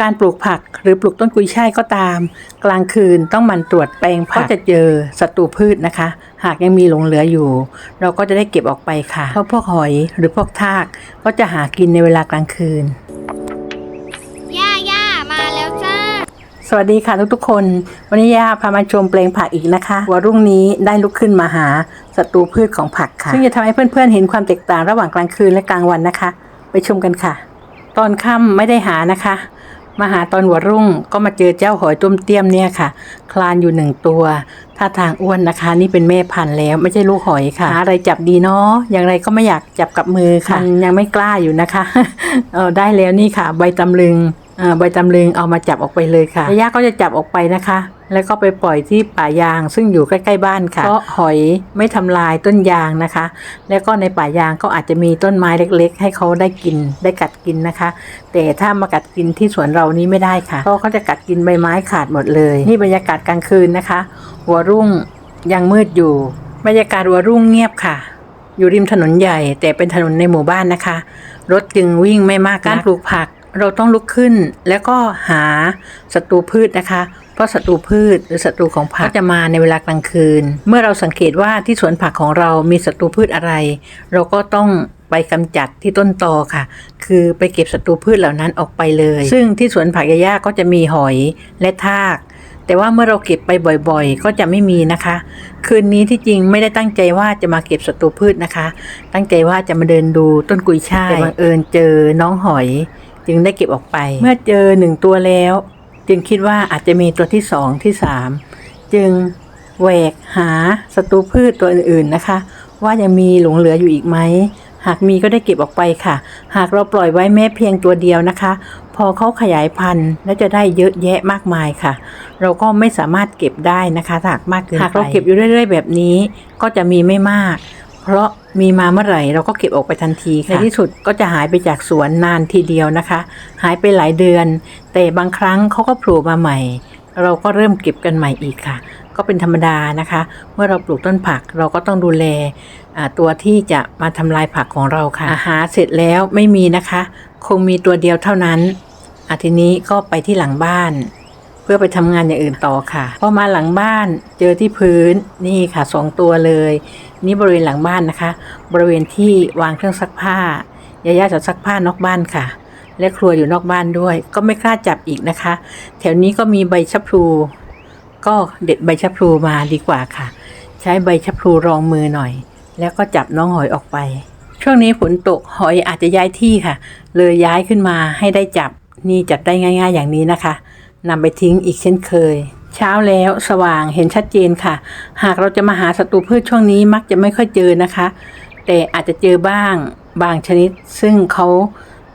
การปลูกผักหรือปลูกต้นกุยช่ายก็ตาม กลางคืนต้องหมันตรวจแปลงผักก็จะเจอศัตรูพืชนะคะ หากยังมีหลงเหลืออยู่ เราก็จะได้เก็บออกไปค่ะเพราะพวกหอยหรือพวกทากก็จะหากินในเวลากลางคืนย่าย่ามาแล้วจ้าสวัสดีค่ะทุกๆคน วันนี้ย่าพามาชมแปลงผักอีกนะคะวันรุ่งนี้ได้ลุกขึ้นมาหาศัตรูพืชของผักค่ะซึ่งจะทำให้เพื่อนๆเห็นความแตกต่างระหว่างกลางคืนและกลางวันนะคะ ไปชมกันค่ะ ตอนค่ำไม่ได้หานะคะ มาหาตอนหัวรุ่งก็มาเจอเจ้าหอยต้มเตี้ยมเนี่ยค่ะ คลานอยู่หนึ่งตัวท่าทางอ้วนนะคะ นี่เป็นแม่พันธุ์แล้วไม่ใช่ลูกหอยค่ะหาอะไรจับดีเนาะอย่างไรก็ไม่อยากจับกับมือค่ะมันยังไม่กล้าอยู่นะคะเออได้แล้วนี่ค่ะ ใบตำลึงเอ่อ ใบตำลึงเอามาจับออกไปเลยค่ะย่าก็จะจับออกไปนะคะ แล้วก็ไปปล่อยที่ป่ายางซึ่งอยู่ใกล้ๆบ้านค่ะเพราะหอยไม่ทำลายต้นยางนะคะ แล้วก็ในป่ายางก็อาจจะมีต้นไม้เล็ก ๆ ให้เขาได้กินได้กัดกินนะคะ แต่ถ้ามากัดกินที่สวนเรานี้ไม่ได้ค่ะเพราะเขาจะกัดกินใบไม้ขาดหมดเลย นี่บรรยากาศกลางคืนนะคะ หัวรุ่งยังมืดอยู่ บรรยากาศหัวรุ่งเงียบค่ะอยู่ริมถนนใหญ่ แต่เป็นถนนในหมู่บ้านนะคะ รถจึงวิ่งไม่มากการปลูกผัก เราต้องลุกขึ้นแล้วก็หาศัตรูพืชนะคะ เพราะศัตรูพืชหรือศัตรูของผักจะมาในเวลากลางคืน เมื่อเราสังเกตว่าที่สวนผักของเรามีศัตรูพืชอะไร เราก็ต้องไปกำจัดที่ต้นตอค่ะ คือไปเก็บศัตรูพืชเหล่านั้นออกไปเลย ซึ่งที่สวนผักยาย่าก็จะมีหอยและทากแต่ว่าเมื่อเราเก็บไปบ่อยๆ ก็จะไม่มีนะคะ คืนนี้ที่จริงไม่ได้ตั้งใจว่าจะมาเก็บศัตรูพืชนะคะ ตั้งใจว่าจะมาเดินดูต้นกุยช่ายแต่บังเอิญเจอน้องหอย จึงได้เก็บออกไป เมื่อเจอหนึ่งตัวแล้ว จึงคิดว่าอาจจะมีตัวที่สองที่สามจึงแหวกหาศัตรูพืชตัวอื่นๆนะคะ ว่ายังมีหลงเหลืออยู่อีกไหมหากมีก็ได้เก็บออกไปค่ะ หากเราปล่อยไว้แม้เพียงตัวเดียวนะคะ พอเขาขยายพันธุ์และจะได้เยอะแยะมากมายค่ะ เราก็ไม่สามารถเก็บได้นะคะถ้าหากมากเกินไปหากเราเก็บอยู่เรื่อย ๆ แบบนี้ ก็จะมีไม่มาก เพราะมีมาเมื่อไหร่เราก็เก็บออกไปทันทีค่ะในที่สุดก็จะหายไปจากสวนนานทีเดียวนะคะ หายไปหลายเดือน แต่บางครั้งเขาก็โผล่มาใหม่ เราก็เริ่มเก็บกันใหม่อีกค่ะ ก็เป็นธรรมดานะคะ เมื่อเราปลูกต้นผักเราก็ต้องดูแลอ่าตัวที่จะมาทำลายผักของเราค่ะอาหารเสร็จแล้วไม่มีนะคะ คงมีตัวเดียวเท่านั้นอาทีนี้ก็ไปที่หลังบ้าน เพื่อไปทำงานอย่างอื่นต่อค่ะ พอมาหลังบ้านเจอที่พื้นนี่ค่ะสองตัวเลย นี่บริเวณหลังบ้านนะคะ บริเวณที่วางเครื่องซักผ้ายาย่าจะซักผ้านอกบ้านค่ะ และครัวอยู่นอกบ้านด้วย ก็ไม่กล้าจับอีกนะคะ แถวนี้ก็มีใบชะพลู ก็เด็ดใบชะพลูมาดีกว่าค่ะ ใช้ใบชะพลูรองมือหน่อย แล้วก็จับน้องหอยออกไป ช่วงนี้ฝนตกหอยอาจจะย้ายที่ค่ะ เลยย้ายขึ้นมาให้ได้จับนี่จับได้ง่าย ๆ อย่างนี้นะคะ นำไปทิ้งอีกเช่นเคย เช้าแล้วสว่างเห็นชัดเจนค่ะ หากเราจะมาหาศัตรูพืชช่วงนี้มักจะไม่ค่อยเจอนะคะ แต่อาจจะเจอบ้างบางชนิด ซึ่งเขา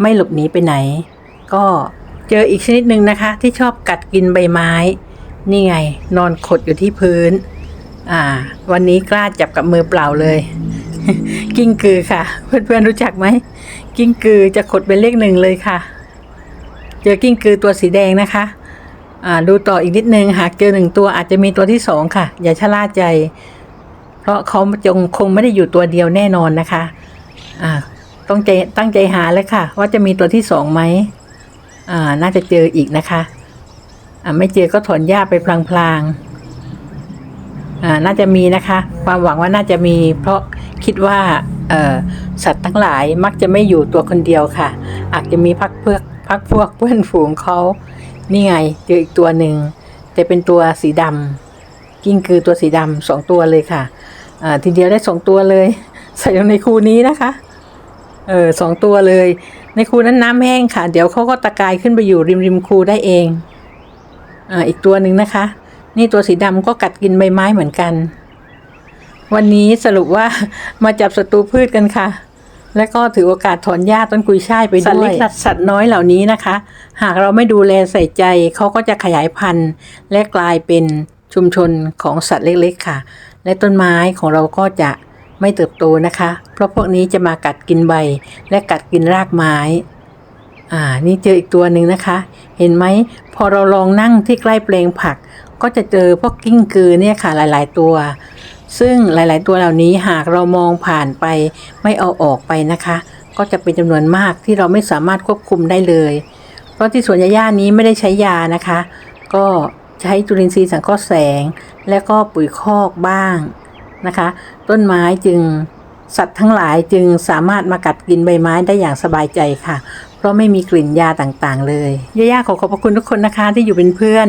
ไม่หลบหนีไปไหน ก็เจออีกชนิดหนึ่งนะคะ ที่ชอบกัดกินใบไม้ นี่ไง นอนขดอยู่ที่พื้น อ่า วันนี้กล้าจับกับมือเปล่าเลย กิ้งกือค่ะ เพื่อนๆรู้จักไหมกิ้งกือจะขดเป็นเลขหนึ่งเลยค่ะ เจอกิ้งกือตัวสีแดงนะคะ ดูต่ออีกนิดนึงหากเจอหนึ่งตัวอาจจะมีตัวที่สองค่ะ อย่าชะล่าใจ เพราะเขาจงคงไม่ได้อยู่ตัวเดียวแน่นอนนะคะอ่าต้องใจตั้งใจหาแล้วค่ะ ว่าจะมีตัวที่สองไหมอ่าน่าจะเจออีกนะคะอ่าไม่เจอก็ถอนหญ้าไปพลางๆอ่าน่าจะมีนะคะ ความหวังว่าน่าจะมี เพราะคิดว่าเออสัตว์ทั้งหลายมักจะไม่อยู่ตัวคนเดียวค่ะ อาจจะมีพักเพื่อพักพวกเพื่อนฝูงเขา นี่ไงเจออีกตัวหนึ่งแต่เป็นตัวสีดำกิ้งคือตัวสีดำสองตัวเลยค่ะทีเดียวได้สองตัวเลย ใส่ลงในคูนี้นะคะเออสองตัวเลย ในคูนั้นน้ำแห้งค่ะ เดี๋ยวเขาก็ตะกายขึ้นไปอยู่ริมริมคูได้เองอ่าอีกตัวหนึ่งนะคะ นี่ตัวสีดำก็กัดกินใบไม้เหมือนกัน วันนี้สรุปว่ามาจับศัตรูพืชกันค่ะ และก็ถือโอกาสถอนหญ้าต้นกุยช่ายไปด้วย สัตว์เล็กสัตว์น้อยเหล่านี้นะคะ หากเราไม่ดูแลใส่ใจเขาก็จะขยายพันธุ์ และกลายเป็นชุมชนของสัตว์เล็กๆค่ะ และต้นไม้ของเราก็จะไม่เติบโตนะคะ เพราะพวกนี้จะมากัดกินใบ และกัดกินรากไม้ อ่า นี่เจออีกตัวหนึ่งนะคะ เห็นไหม พอเราลองนั่งที่ใกล้แปลงผัก ก็จะเจอพวกกิ้งกือเนี่ยค่ะหลาย ๆ ตัว ซึ่งหลาย ๆ ตัวเหล่านี้หากเรามองผ่านไปไม่เอาออกไปนะคะ ก็จะเป็นจำนวนมากที่เราไม่สามารถควบคุมได้เลย เพราะที่สวนยาย่านี้ไม่ได้ใช้ยานะคะ ก็ใช้จุลินทรีย์สังเคราะห์แสง และก็ปุ๋ยคอกบ้างนะคะ ต้นไม้จึงสัตว์ทั้งหลายจึงสามารถมากัดกินใบไม้ได้อย่างสบายใจค่ะ เพราะไม่มีกลิ่นยาต่างๆ เลยย่าย่าขอขอบพระคุณทุกคนนะคะที่อยู่เป็นเพื่อน